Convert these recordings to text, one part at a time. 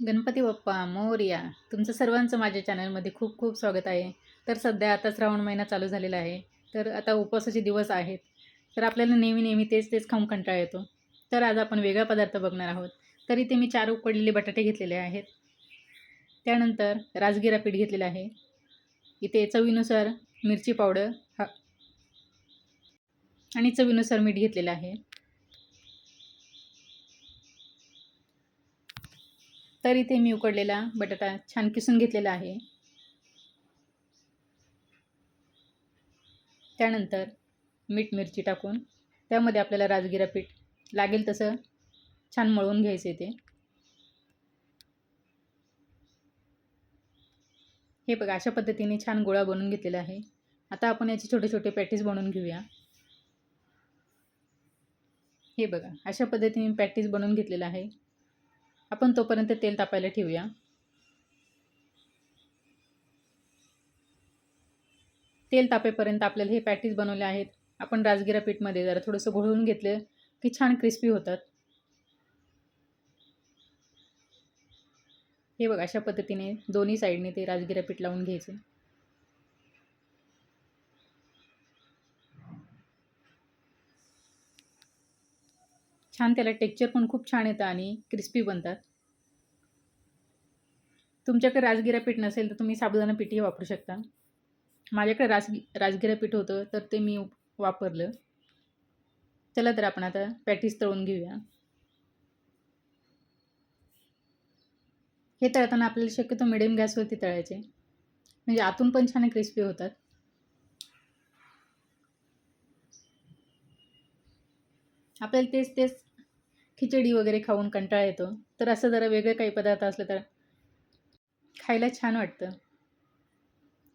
गणपती बाप्पा मोर्या तुमचं सर्वांचं माझ्या चॅनलमध्ये खूप खूप स्वागत आहे. तर सध्या आता श्रावण महिना चालू झालेला आहे. तर आता उपवासाचे दिवस आहेत. तर आपल्याला नेहमी नेहमी तेच तेच खाऊन कंटाळा येतो. तर आज आपण वेगळा पदार्थ बघणार आहोत. तर इथे मी चार उकडलेले बटाटे घेतलेले आहेत. त्यानंतर राजगिरा पीठ घेतलेलं आहे. इथे चवीनुसार मिरची पावडर हा आणि चवीनुसार मीठ घेतलेलं आहे. तर इथे मी उकडलेला बटाटा छान किसून घेतलेला आहे. त्यानंतर मीठ मिरची टाकून त्यामध्ये आपल्याला राजगिरा पीठ लागेल तसं छान मळवून घ्यायचं ते. हे बघा अशा पद्धतीने छान गोळा बनवून घेतलेला आहे. आता आपण याचे छोटे छोटे पॅटीस बनवून घेऊया. हे बघा अशा पद्धतीने पॅटीस बनवून घेतलेला आहे. आपण तोपर्यंत तेल तापायला ठेवूया. तेल तापेपर्यंत आपल्याला हे पॅटीज बनवले आहेत. आपण राजगिरा पीठमध्ये जरा थोडंसं घोळून घेतलं की छान क्रिस्पी होतात. हे बघ अशा पद्धतीने दोन्ही साईडने ते राजगिरा पीठ लावून घ्यायचे. छान त्याला टेक्चर पण खूप छान येतं आणि क्रिस्पी बनतात. तुमच्याकडे राजगिरा पीठ नसेल तर तुम्ही साबुदाणा पीठही वापरू शकता. माझ्याकडे राजगी राजगिरा पीठ होतं तर ते मी वापरलं. चला तर आपण आता पॅटीस तळून घेऊया. हे तळताना आपल्याला शक्यतो मिडियम गॅसवरती तळायचे. म्हणजे आतून पण छान क्रिस्पी होतात. आपल्याला तेच तेच खिचडी वगैरे खाऊन कंटाळा येतो. तर असं जरा वेगळं काही पदार्थ असले तर खायला छान वाटतं.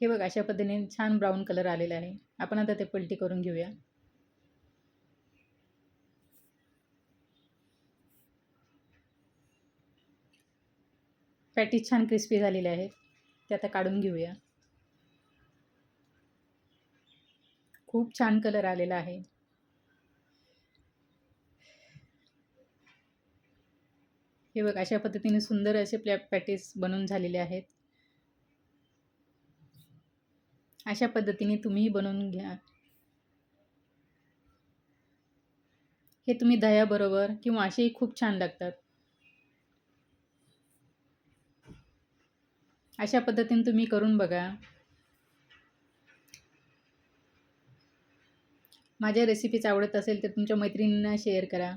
हे बघ अशा पद्धतीने छान ब्राऊन कलर आलेला आहे. आपण आता ते पलटी करून घेऊया. पॅटीज छान क्रिस्पी झालेले आहेत. ते आता काढून घेऊया. खूप छान कलर आलेला आहे. हे बघ अशा पद्धतीने सुंदर असे प्लॅ पॅटीस बनवून झालेले आहेत. अशा पद्धतीने तुम्हीही बनवून घ्या. हे तुम्ही दह्याबरोबर किंवा असेही खूप छान लागतात. अशा पद्धतीने तुम्ही करून बघा. माझ्या रेसिपीज आवडत असेल तर तुमच्या मैत्रिणींना शेअर करा.